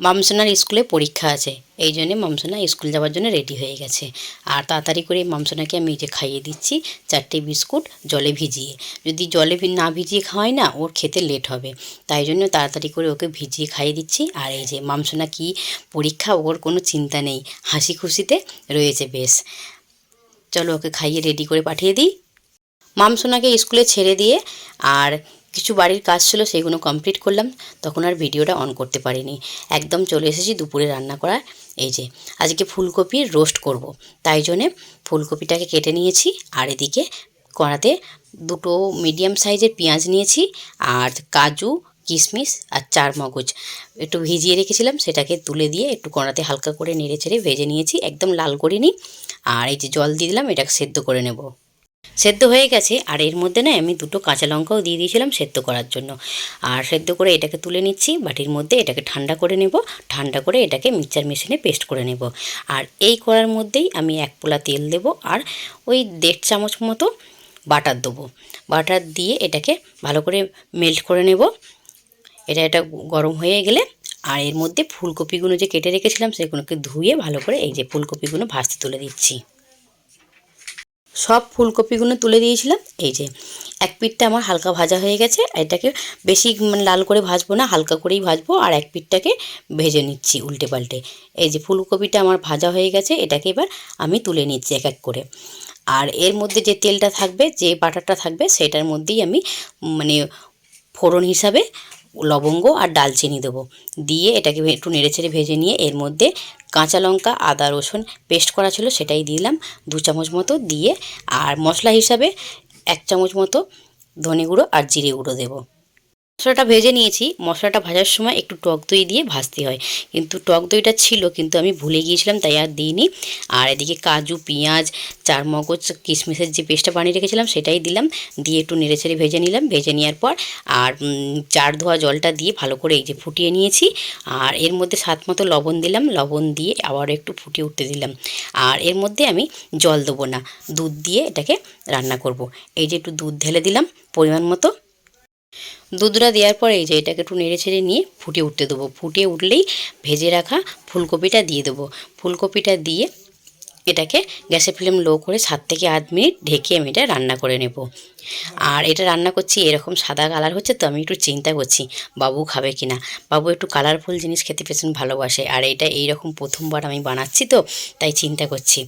মামসোনার স্কুলে পরীক্ষা আছে। এই জন্যে মামসোনা স্কুল যাওয়ার জন্য রেডি হয়ে গেছে। আর তাড়াতাড়ি করে মামসোনাকে আমি যে খাইয়ে দিচ্ছি, চারটে বিস্কুট জলে ভিজিয়ে। যদি জলে না ভিজিয়ে খাওয়াই না, ওর খেতে লেট হবে। তাই জন্য তাড়াতাড়ি করে ওকে ভিজিয়ে খাইয়ে দিচ্ছি। আর এই যে মামসোনা কি পরীক্ষা, ওর কোনো চিন্তা নেই। হাসি খুশিতে রয়েছে বেশ। চলো ওকে খাইয়ে রেডি করে পাঠিয়ে দিই। মামসোনাকে স্কুলে ছেড়ে দিয়ে আর কিছু বাড়ির কাজ ছিল সেগুলো কমপ্লিট করলাম, তখন আর ভিডিওটা অন করতে পারিনি। একদম চলে এসেছি দুপুরে রান্না করার, এই যে, আজকে ফুলকপির রোস্ট করব। তাই জন্যে ফুলকপিটাকে কেটে নিয়েছি, আর এদিকে কড়াতে দুটো মিডিয়াম সাইজের পেঁয়াজ নিয়েছি, আর কাজু, কিশমিশ, আর চার মগজ। একটু ভিজিয়ে রেখেছিলাম, সেটাকে তুলে দিয়ে একটু কড়াতে হালকা করে নেড়ে চেড়ে ভেজে নিয়েছি, একদম লাল করিনি। আর এই যে জল দিয়ে দিলাম, এটাকে সেদ্ধ করে নেব। সেদ্ধ হয়ে গেছে, আর এর মধ্যে না আমি দুটো কাঁচা লঙ্কাও দিয়ে দিয়েছিলাম সেদ্ধ করার জন্য। আর সেদ্ধ করে এটাকে তুলে নিচ্ছি, বাটির মধ্যে এটাকে ঠান্ডা করে নেব, ঠান্ডা করে এটাকে মিক্সচার মেশিনে পেস্ট করে নেব। আর এই করার মধ্যেই আমি এক পোলা তেল দেব, আর ওই দেড় চামচ মতো বাটার দেবো। বাটার দিয়ে এটাকে ভালো করে মেল্ট করে নেব। এটা এটা গরম হয়ে গেলে, আর এর মধ্যে ফুলকপিগুলো যে কেটে রেখেছিলাম সেগুলোকে ধুয়ে ভালো করে এই যে ফুলকপিগুলো ভাজতে তুলে দিচ্ছি। সব ফুলকপিগুলো তুলে দিয়েছিলাম। এই যে, এক পিঠটা আমার হালকা ভাজা হয়ে গেছে এটাকে বেশি মানে লাল করে ভাজবো না, হালকা করেই ভাজবো, আর এক পিঠটাকে ভেজে নিচ্ছি উল্টে পাল্টে। এই যে, ফুলকপিটা আমার ভাজা হয়ে গেছে, এটাকে এবার আমি তুলে নিচ্ছি এক এক করে। আর এর মধ্যে যে তেলটা থাকবে, যে বাটারটা থাকবে, সেটার মধ্যেই আমি মানে ফোড়ন হিসাবে লবঙ্গ আর ডালচিনি দেবো। দিয়ে এটাকে একটু নেড়ে নেড়েচেড়ে ভেজে নিয়ে এর মধ্যে কাঁচা লঙ্কা, আদা, রসুন পেস্ট করা ছিল, সেটাই দিলাম। দু চামচ মতো দিয়ে, আর মশলা হিসাবে এক চামচ মতো ধনে গুঁড়ো আর জিরে গুঁড়ো দেবো। মশলাটা ভেজে নিয়েছি। মশলাটা ভাজার সময় একটু টক দই দিয়ে ভাজতে হয়। কিন্তু টক দইটা ছিল, কিন্তু আমি ভুলে গিয়েছিলাম, তাই আর দিইনি। আর এদিকে কাজু, পেঁয়াজ, চার মগজ, কিশমিশের যে পেস্টটা বানিয়ে রেখেছিলাম, সেটাই দিলাম। দিয়ে একটু নেড়েচেড়ে ভেজে নিলাম। ভেজে নেওয়ার পর আর চার ধোয়া জলটা দিয়ে ভালো করে এই যে ফুটিয়ে নিয়েছি। আর এর মধ্যে স্বাদ মতো লবণ দিলাম। লবণ দিয়ে আবার একটু ফুটিয়ে উঠতে দিলাম। আর এর মধ্যে আমি জল দেবো না। দুধ দিয়ে এটাকে রান্না করব। এই যে একটু দুধ ঢেলে দিলাম, পরিমাণ মতো। দুধটা দেওয়ার পরে এই যে এটাকে একটু নেড়ে ছেড়ে নিয়ে ফুটিয়ে উঠতে দেবো। ফুটিয়ে উঠলেই ভেজে রাখা ফুলকপিটা দিয়ে দেবো। ফুলকপিটা দিয়ে এটাকে গ্যাসের ফ্লেম লো করে সাত থেকে আট মিনিট ঢেকে আমি এটা রান্না করে নেব। আর এটা রান্না করছি এরকম সাদা কালার হচ্ছে তো আমি একটু চিন্তা করছি, বাবু খাবে কি না বাবু একটু কালারফুল জিনিস খেতে ভীষণ ভালোবাসে। আর এটা এইরকম প্রথমবার আমি বানাচ্ছি তো, তাই চিন্তা করছি।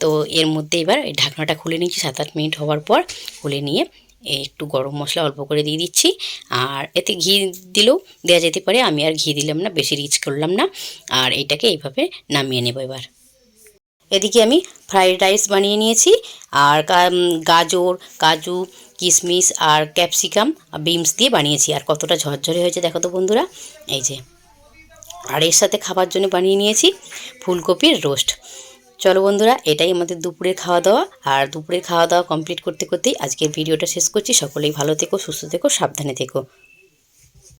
তো এর মধ্যে এবার ঢাকনাটা খুলে নিচ্ছি, সাত আট মিনিট হওয়ার পর খুলে নিয়ে একটু গরম মশলা অল্প করে দিয়ে দিচ্ছি। আর এতে ঘি দিলেও দেওয়া যেতে পারে, আমি আর ঘি দিলাম না, বেশি রিচ করলাম না। আর এটাকে এইভাবে নামিয়ে নেব এবার। এদিকে আমি ফ্রাইড রাইস বানিয়ে নিয়েছি। আর গাজর, কাজু, কিশমিশ আর ক্যাপসিকাম বিনস দিয়ে বানিয়েছি। আর কতটা ঝরঝরে হয়েছে দেখো তো বন্ধুরা। এই যে। আর এর সাথে খাবার জন্য বানিয়ে নিয়েছি ফুলকপির রোস্ট। চলো বন্ধুরা, এটাই আমাদের দুপুরের খাওয়া দাওয়া আর দুপুরের খাওয়া দাওয়া কমপ্লিট করতে করতেই আজকের ভিডিওটা শেষ করছি। সকলেই ভালো থেকো, সুস্থ থেকো, সাবধানে থেকো।